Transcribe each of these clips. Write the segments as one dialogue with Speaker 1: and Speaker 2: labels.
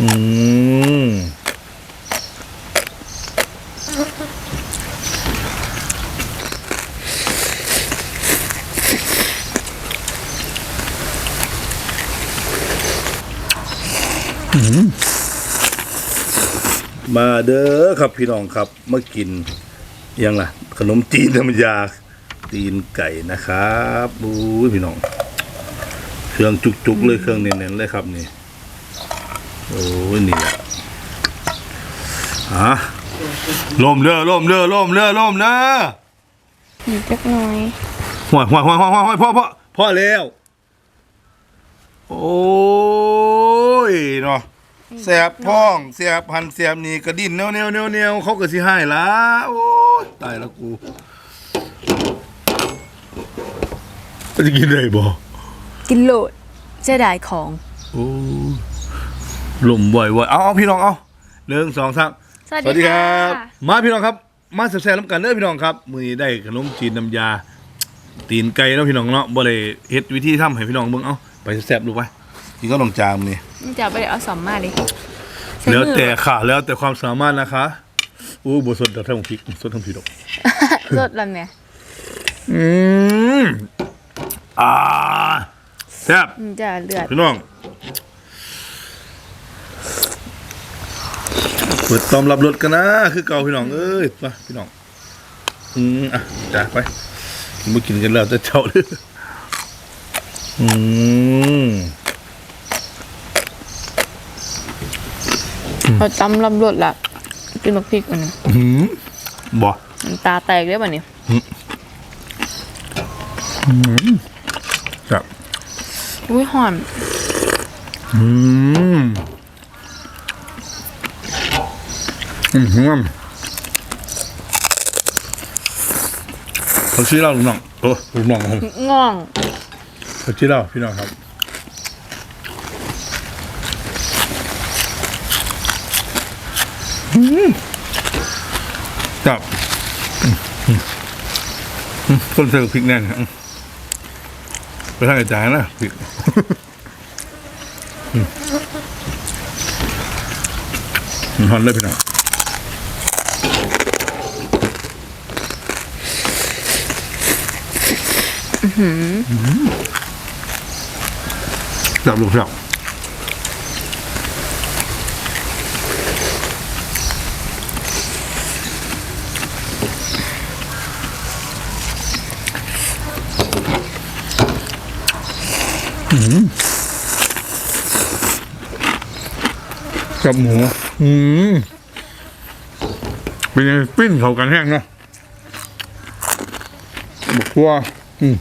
Speaker 1: อืมมาเด้อครับพี่น้องครับมากินยังล่ะ ขนมจีนธรรมยาตีนไก่นะครับบู้พี่น้อง เครื่องจุกๆเลยเครื่องเน้นๆเลยครับนี่ โอ้ยนี่แหละฮะลมเด้อลมเด้อลมเด้อลมเด้อ
Speaker 2: อีกเล็กน้อย
Speaker 1: ห่วยห่วยห่วยห่วยห่วยพ่อพ่อพ่อแล้วโอ้ยเนาะแสบพ้องแสบพันแสบนี่กระดิ่นเนียวเนียวเนียวเนียวเขาก็สิให้ละโอ้ยตายแล้วกูจะกินได้บ่
Speaker 2: กินโหลดเสียดายของ
Speaker 1: โอ้ ยลมบ่อยๆเอาเอาพี่น้องเอาหนึ่งสองสาม
Speaker 2: สวัสดีครับ
Speaker 1: มาพี่น้องครับ มาแซ่บๆน้ำกันเด้อพี่น้องครับ มื้อนี้ได้ขนมจีนน้ำยา ตีนไก่เนาะพี่น้องเนาะบ่ได้เฮ็ดวิธีทำให้พี่น้องเบิ่งเอาไปแซ่บๆดูไปกินก็ต้องจามนี่
Speaker 2: นี่จะไปเดี๋ยวเอาสอมมาดิใช้
Speaker 1: แล้ว
Speaker 2: มือ
Speaker 1: แต่ค่ะแล้วแต่ความสามารถนะคะอู้บ่สดแต่ทั้งพริกสดทั้งพริกดอก
Speaker 2: สดแล้วเนี่ย
Speaker 1: อืมอ่าแซ่บ
Speaker 2: มันจะเลือด
Speaker 1: พี่น้อง เปิดตอมรับรถกันนะ คือเก่าพี่น้องเอ้ยมาพี่น้อง อืมอะจากไปมากินกันแล้วจะเจ้าเลยอืม
Speaker 2: เราตำลำรสละกินบักพริกมันง
Speaker 1: หืมบ่
Speaker 2: น้ำตาแตกได้ป่ะเนี่ย
Speaker 1: ครับ
Speaker 2: อุ้ยหอม
Speaker 1: อืม อืมหืมเขาชื่อเราลุงน้องโอ้ลุงน้องครับ
Speaker 2: ง่อง
Speaker 1: เขาชื่อเราพี่น้องครับครับอืมอืมอืมต้นเสือพริกแน่นอืมไปทางกระจายนะพริกอืมมันฮอนเลยพี่น้อง จับลูกจับกับหมู อืมเป็นปิ้นเขากันแห้งนะบอกว่าอืม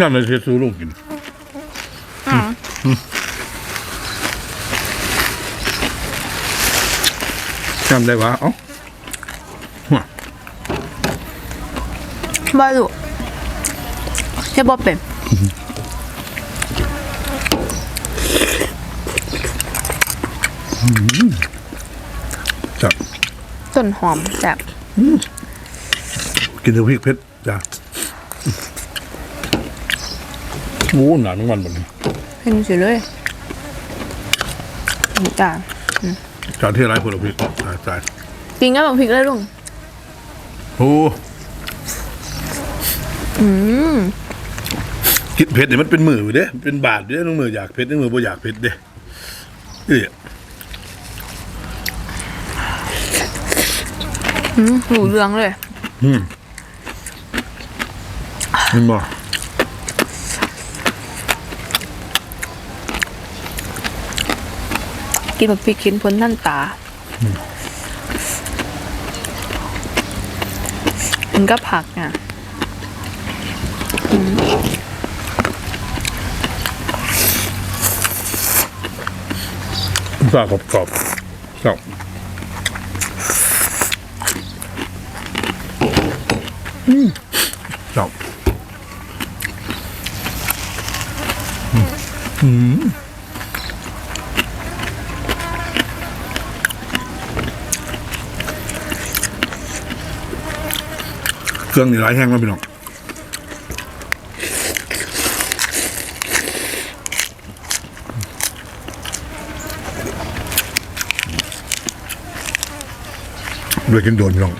Speaker 1: นั่นเลยเสียสูลุงกินจำได้ปะเอ้า
Speaker 2: บ่ดุเฮ็ดบ่เป็น
Speaker 1: จับ
Speaker 2: ต้นหอมแบบ
Speaker 1: กินแต่พริกเผ็ดจ้ะ โอ้หนาทั้งวันหมดเลย
Speaker 2: เห็นสิเลยจ้า
Speaker 1: จานที่ไรคนละพริกจ่ายจ่าย
Speaker 2: กินกับบักพริกเลยลุง
Speaker 1: โอ้
Speaker 2: อืม
Speaker 1: กินเผ็ดเนี่ยมันเป็นมืออยู่เด้มันเป็นบาทอยู่เด้น้องมืออยากเผ็ดน้องมือบ่อยากเผ็ดเด้นี่
Speaker 2: อืมหูเรืองเลย
Speaker 1: อืมมันบ่
Speaker 2: กิ นบักพริกกินพ้นท่านตามันก็ผักอะ
Speaker 1: ฝากกรอบๆครับอืมครับอืม เครื่องนี่ร้ายแห้งมากวพี่น้องด้วยกินโดนพี่น้อง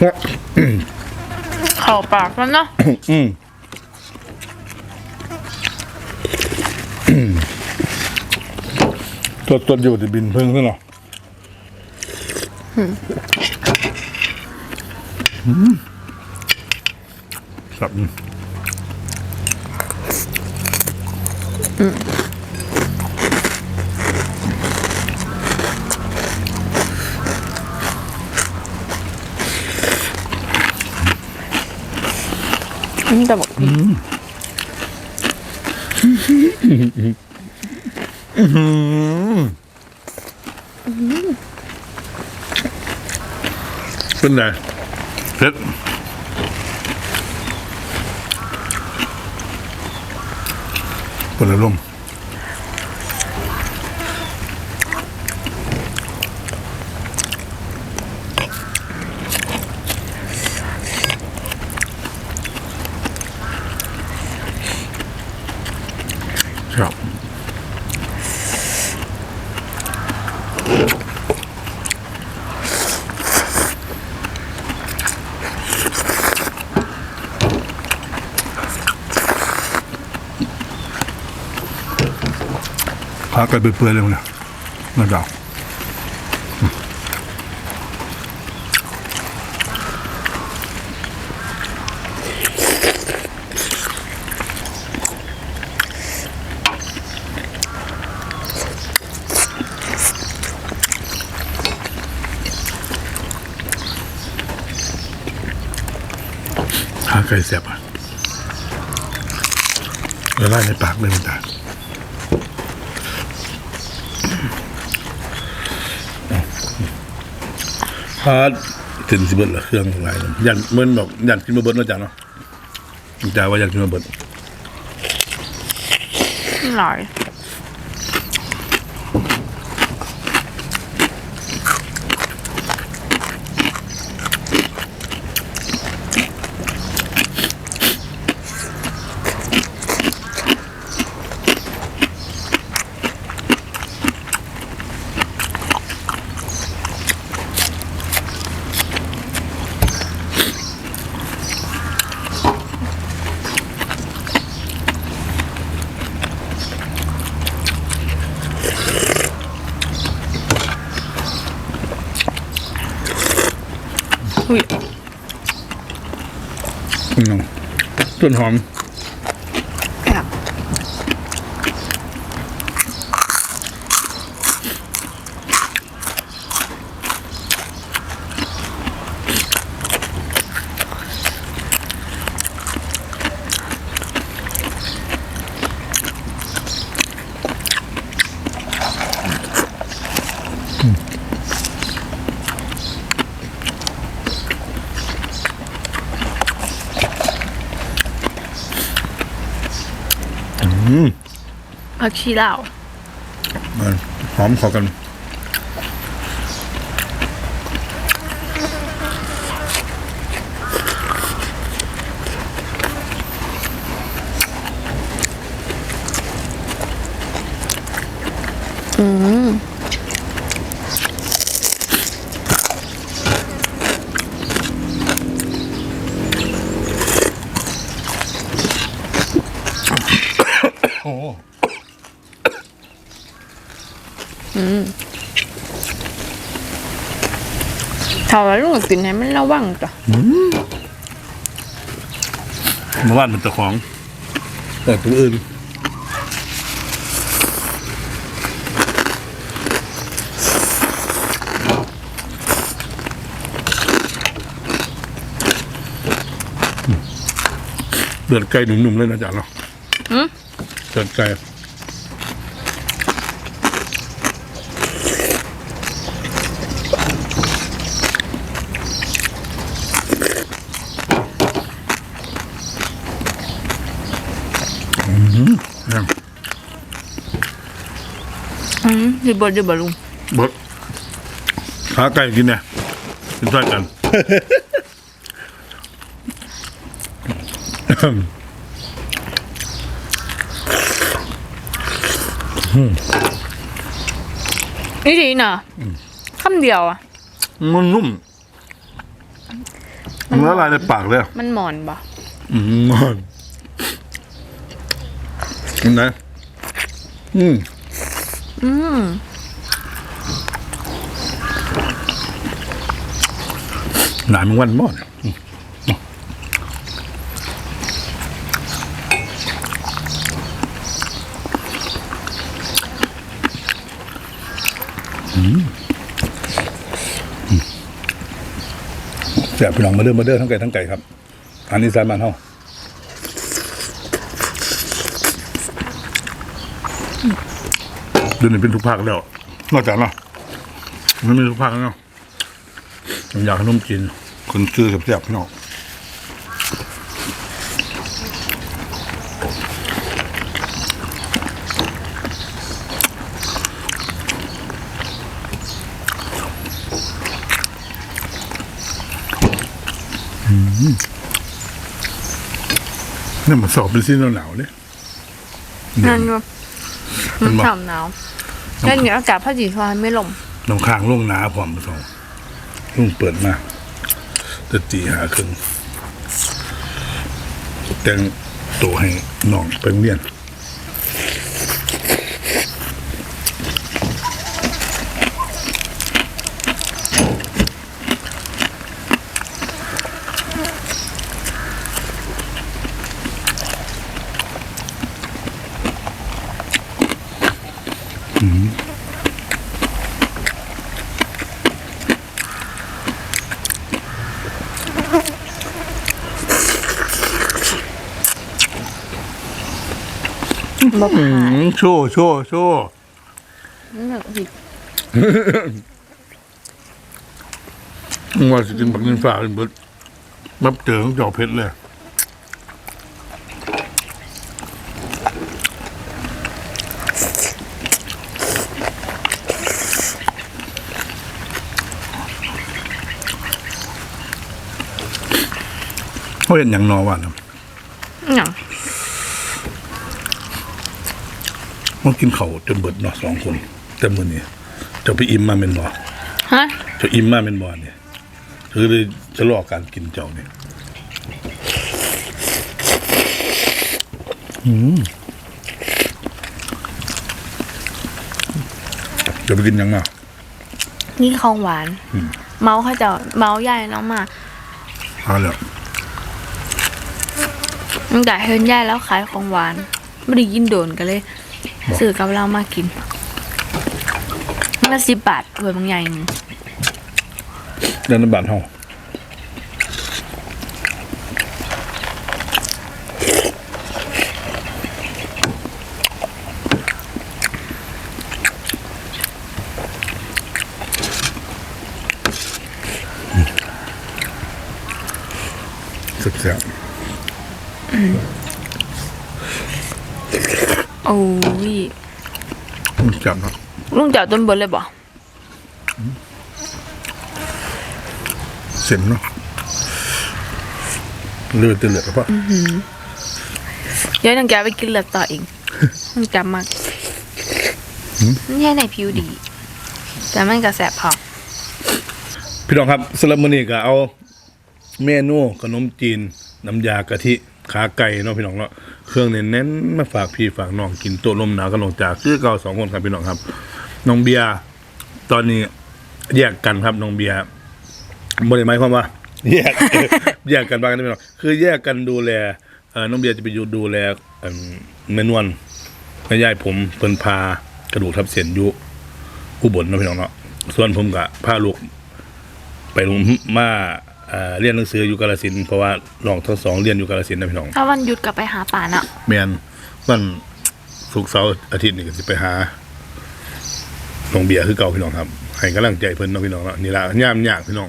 Speaker 2: เนี่ข่าปากมันเนาะ
Speaker 1: อืมตัวตัวอยู่ที่บินเพิ่งขึ้นหรอ ยอืมครับ
Speaker 2: อืมแต่บอกพี่
Speaker 1: เป็นไง เผ็ดคนละลม พากันไปเปื่อยๆเลยนะนะจ๊ะขาไก่เสียบอะและลายในปากเลยมันจ้ะ พาดถึงสิเบิดละเครื่องอะไรอยยันเมื่อนบอกยันกินมาเบิดเนาะจ๊ะเนาะจ้าว่าอยางกินมาเบิด
Speaker 2: หลายอุ้ย
Speaker 1: อืม ต้นหอม
Speaker 2: ผักชีลาว
Speaker 1: มันหอมเขอกันโอ้
Speaker 2: เท่าไรลูกกินให้มันระวังจ้ะ
Speaker 1: เมื่อวานมันตะของแต่ตัวอื่นเดือดไก่หนุ่มๆเลยนะจ๊ะเนาะ
Speaker 2: อืม
Speaker 1: เดือดไก่อืมเนี่ย
Speaker 2: อืมดีบดดีบดลุง
Speaker 1: บดขาไก่กินเนี่ยกินด้วยกัน
Speaker 2: นี่ดีนะขำเดียวอะ
Speaker 1: มันนุ่ม มันละลายในปากเลย
Speaker 2: มันหมอนบ่
Speaker 1: อืมเห็นไหมอืม
Speaker 2: อืม
Speaker 1: หนายมันวันหมดอืมอืมอืมแซ่บพี่น้องมาเด้อมาเด้อทั้งไก่ทั้งไก่ครับอันนี้สายมันเฮา เดือนนี้เป็นทุกภาคแล้ว นอกจากเนาะมันมีทุกภาคแล้วเนาะผมอยากขนมจีนคนซื้อแซ่บๆพี่น้องนี่มันสอบเป็นซีหนาวๆเลย
Speaker 2: นั่นว่า
Speaker 1: มั
Speaker 2: มันน
Speaker 1: บอก
Speaker 2: ฉ่ำหนาวแค่นี้อากาศพอดีทอนไม่ลม
Speaker 1: น้ำค้างล่วงหนาพร้อมผสมลุงเปิดมาจะตีหาครึ่งแต่งตัวให้น้องไปโรงเรียน
Speaker 2: บ่
Speaker 1: อื
Speaker 2: ผ่าน
Speaker 1: มโชว์โชว์โชว์
Speaker 2: นี่แบบผิด
Speaker 1: ว่าสิกินบักนินฟ้าเป็นเบิดมับเจอของเจาเพชรเลยเขาเห็นอย่างนอว่านะ
Speaker 2: อย่าง
Speaker 1: มันกินเขาวจนเบิดเนาะสองคนแต่มือนี้เจะไปอิ่มมาเป็นบ่
Speaker 2: ฮะ
Speaker 1: เจะอิ่มมาเป็นบ่เนี่ยคือเลยจะลอกการกินเจ้าเนี่ยอืมจะไปกินหยังมา
Speaker 2: นี่ของหวานเมาเขาจะเมาใหญ่แล้วมา
Speaker 1: เอาแล้ว
Speaker 2: ตั้งแต่เฮินใหญ่แล้วขายของหวานไม่ได้ยินโดนกันเลย ซื้อกับเรามากินมันละสิบบาทถ้วยบางใหญ่หนึ่ง
Speaker 1: เดินในบ้านเฮาแซ่บ
Speaker 2: โอ้ย
Speaker 1: ๆมันจับเนาะ
Speaker 2: ลุงเจ้าต้นเบิร์เลยบ่
Speaker 1: เสียมเนาะเลือดเตือดแล้วปะ
Speaker 2: เดี๋ยวนังแกไปกินเลือดต่อเองมันจำมากนี่ให้ในผิวดี แต่มันกระแสบพอ
Speaker 1: พี่น้องครับสำหรับมื้อนี้ก็เอาเมนูขนมจีน น้ำยากะทิขาไก่เนาะพี่น้องเนาะเค รื่องเน้นๆมาฝากพี่ฝากน้องกินตัวลมหนาวกันลงจากชื่อเก่าสองคนครับพี่น้องครับน้องเบียร์ตอนนี้แยกกันครับน้องเบียร์บริหมายความว่า แยกแยกกันบ้างนะพี่น้องคือแยกกันดูแลเออน้องเบียร์จะไปอยู่ดูแลเมแม่นวลแม่ยายผมเพิ่นพากระดูกทับเส้นยุอุบลเนะพี่น้องเนาะส่วนผมกับพาลูกไปลงมา อ่อเรียนหนังสืออยู่กาลสินธุ์เพราะว่าน้องทั้งสองเรียนอยู่กาลสินธุ์นะพี่น้อง
Speaker 2: ถ้าวันหยุดกลับไปหาป่าน่ะ
Speaker 1: แมนวันศุกร์เสาร์อาทิตย์นี่ก็สิไปหาน้องเบียร์คือเก่าพี่น้องครับให้กำลังใจเพิ่นเนาะพี่น้องเนาะนี่ละย่ามยากพี่น้อง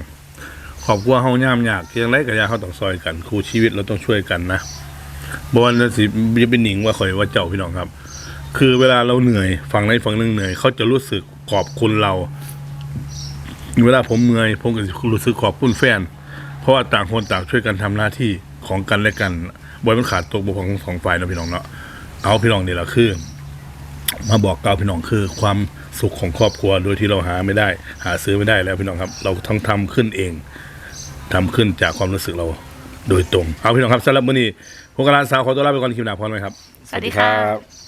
Speaker 1: ขอบครัวเฮาย่ามยากเพียงไรก็อยาเฮาต้องซอยกันครูชีวิตเราต้องช่วยกันนะบ่ว่าจะสิจะเป็นหนิงว่าข่อยว่าเจ้าพี่น้องครับ คือเวลาเราเหนื่อยฝั่งใดฝั่งหนึ่งเหนื่อย เขาจะรู้สึกขอบคุณเรา เวลาผมเมื่อยผมก็จะรู้สึกขอบคุณแฟน เพราะว่าต่างคนต่างช่วยกันทำหน้าที่ของกันและกันบอยมันขาดตกบกพร่องของสองฝ่ายนะพี่น้องเนาะเอาพี่น้องนี่แหละคือ มาบอกกล่าวพี่น้องคือความสุขของครอบครัวโดยที่เราหาไม่ได้ หาซื้อไม่ได้แล้วพี่น้องครับ เราต้องทำขึ้นเองทำขึ้นจากความรู้สึกเราโดยตรง เอาพี่น้องครับสำหรับมื้อนี้พวกกบหลาสาวขอตัวลาไปก่อนคลิปหน้าพร้อมไหมครับ
Speaker 2: สวัสดีค่ะ